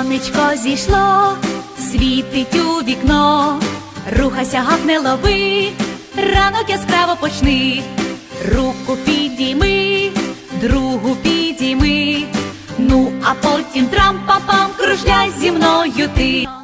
Сонечко зійшло, світить у вікно, рухайся, гавне лови, ранок яскраво почни, руку підійми, другу підійми, ну а потім трам-па-пам кружляй зі мною ти.